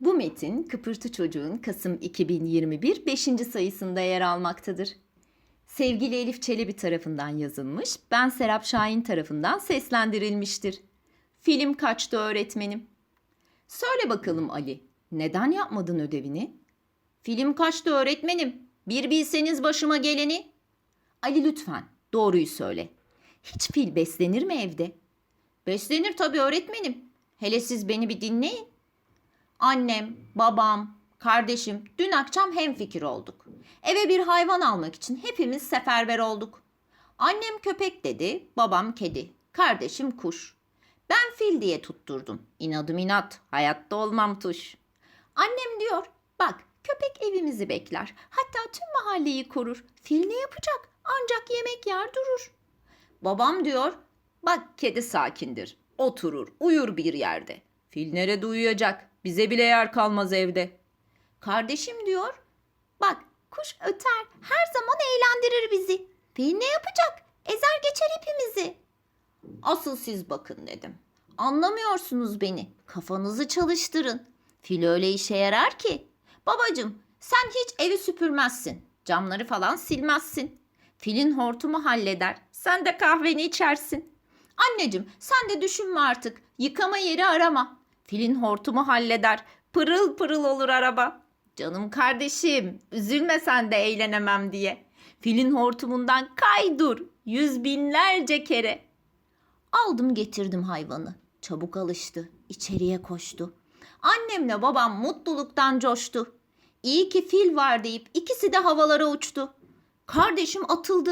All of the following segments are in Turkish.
Bu metin Kıpırtı Çocuğun Kasım 2021 5. sayısında yer almaktadır. Sevgili Elif Çelebi tarafından yazılmış, ben Serap Şahin tarafından seslendirilmiştir. Film kaçtı öğretmenim. Söyle bakalım Ali, neden yapmadın ödevini? Film kaçtı öğretmenim. Bir bilseniz başıma geleni. Ali lütfen, doğruyu söyle. Hiç fil beslenir mi evde? Beslenir tabii öğretmenim. Hele siz beni bir dinleyin. Annem, babam, kardeşim dün akşam hemfikir olduk. Eve bir hayvan almak için hepimiz seferber olduk. Annem köpek dedi, babam kedi, kardeşim kuş. Ben fil diye tutturdum. İnadım inat, hayatta olmam tuş. Annem diyor, bak köpek evimizi bekler. Hatta tüm mahalleyi korur. Fil ne yapacak? Ancak yemek yer durur. Babam diyor, bak kedi sakindir. Oturur, uyur bir yerde. Fil nerede uyuyacak? Bize bile yer kalmaz evde. Kardeşim diyor, bak kuş öter, her zaman eğlendirir bizi. Fil ne yapacak? Ezer geçer hepimizi. Asıl siz bakın dedim. Anlamıyorsunuz beni. Kafanızı çalıştırın. Fil öyle işe yarar ki. Babacım sen hiç evi süpürmezsin. Camları falan silmezsin. Filin hortumu halleder. Sen de kahveni içersin. Anneciğim sen de düşünme artık. Yıkama yeri arama. Filin hortumu halleder. Pırıl pırıl olur araba. Canım kardeşim üzülme sen de eğlenemem diye. Filin hortumundan kay dur yüz binlerce kere. Aldım getirdim hayvanı. Çabuk alıştı. içeriye koştu. Annemle babam mutluluktan coştu. İyi ki fil var deyip ikisi de havalara uçtu. Kardeşim atıldı.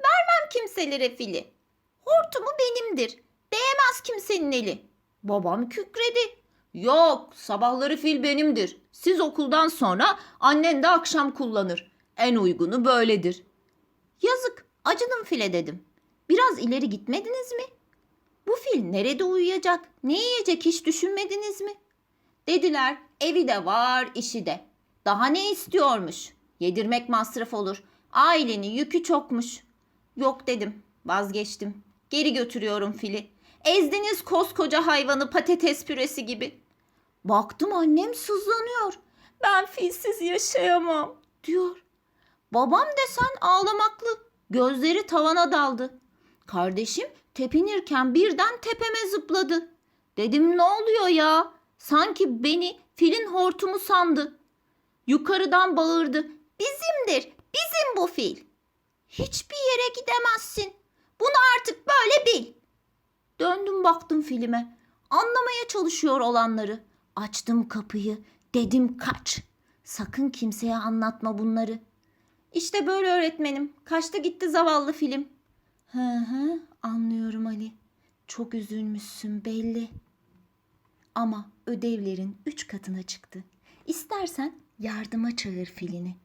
Vermem kimselere fili. Hortumu benimdir. Değemez kimsenin eli. Babam kükredi. Yok, sabahları fil benimdir. Siz okuldan sonra annen de akşam kullanır. En uygunu böyledir. Yazık, acıdım file dedim. Biraz ileri gitmediniz mi? Bu fil nerede uyuyacak, ne yiyecek hiç düşünmediniz mi? Dediler, evi de var, işi de. Daha ne istiyormuş? Yedirmek masraf olur. Ailenin yükü çokmuş. Yok dedim, vazgeçtim. Geri götürüyorum fili. Ezdiniz koskoca hayvanı patates püresi gibi. Baktım annem sızlanıyor. Ben filsiz yaşayamam diyor. Babam desen ağlamaklı. Gözleri tavana daldı. Kardeşim tepinirken birden tepeme zıpladı. Dedim ne oluyor ya? Sanki beni filin hortumu sandı. Yukarıdan bağırdı. Bizimdir, bizim bu fil. Hiçbir yere gidemezsin. Bunu artık böyle bil. Döndüm baktım filme. Anlamaya çalışıyor olanları. Açtım kapıyı. Dedim kaç. Sakın kimseye anlatma bunları. İşte böyle öğretmenim. Kaçta gitti zavallı film. Hı hı anlıyorum Ali. Çok üzülmüşsün belli. Ama ödevlerin üç katına çıktı. İstersen yardıma çağır filini.